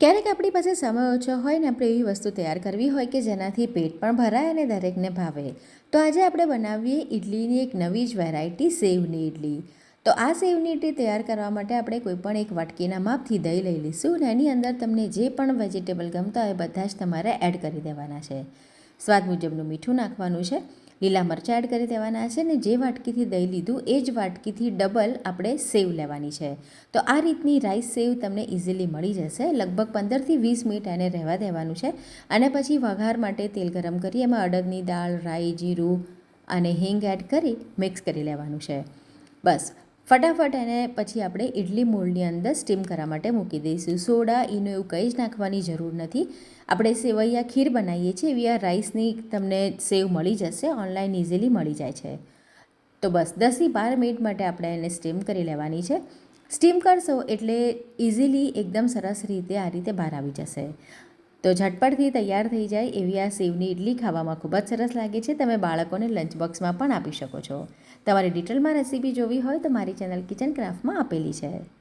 ક્યારેક આપણી પાસે સમય ઓછો હોય ને આપણે એવી વસ્તુ તૈયાર કરવી હોય કે જેનાથી પેટ પણ ભરાય અને દરેકને ભાવે. તો આજે આપણે બનાવીએ ઇડલીની એક નવી જ વેરાયટી સેવની ઇડલી તો આ સેવની ઇડલી તૈયાર કરવા માટે આપણે કોઈપણ એક વાટકીના માપથી દહીં લઈ લઈશું અને એની અંદર તમને જે પણ વેજીટેબલ ગમતા હોય બધા જ તમારે એડ કરી દેવાના છે. સ્વાદ મુજબનું મીઠું નાખવાનું છે. લીલા મરચાં એડ કરી દેવાના છે ને જે વાટકીથી દહીં લીધું એ જ વાટકીથી ડબલ આપણે સેવ લેવાની છે. તો આ રીતની રાઈસ સેવ તમને ઇઝીલી મળી જશે. લગભગ પંદરથી વીસ મિનિટ એને રહેવા દેવાનું છે અને પછી વઘાર માટે તેલ ગરમ કરી એમાં અડદની દાળ, રાઈ, જીરું અને હિંગ એડ કરી મિક્સ કરી લેવાનું છે. બસ ફટાફટ એને પછી આપણે ઇડલી મોલ્ડની અંદર સ્ટીમ કરવા માટે મૂકી દઈશું. સોડા એનું એવું કંઈ જ નાખવાની જરૂર નથી. આપણે સેવૈયા ખીર બનાવીએ છીએ, એવી આ રાઈસની તમને સેવ મળી જશે, ઓનલાઈન ઇઝીલી મળી જાય છે. તો બસ, દસથી બાર મિનિટ માટે આપણે એને સ્ટીમ કરી લેવાની છે. સ્ટીમ કરશો એટલે ઇઝીલી એકદમ સરસ રીતે આ રીતે બહાર આવી જશે. તો ઝટપટથી તૈયાર થઈ જાય એવી આ સેવની ઇડલી ખાવામાં ખૂબ જ સરસ લાગે છે. તમે બાળકોને લંચ બોક્સમાં પણ આપી શકો છો. તમારે ડિટેલમાં રેસીપી જોવી હોય તો મારી ચેનલ કિચન ક્રાફ્ટમાં આપેલી છે.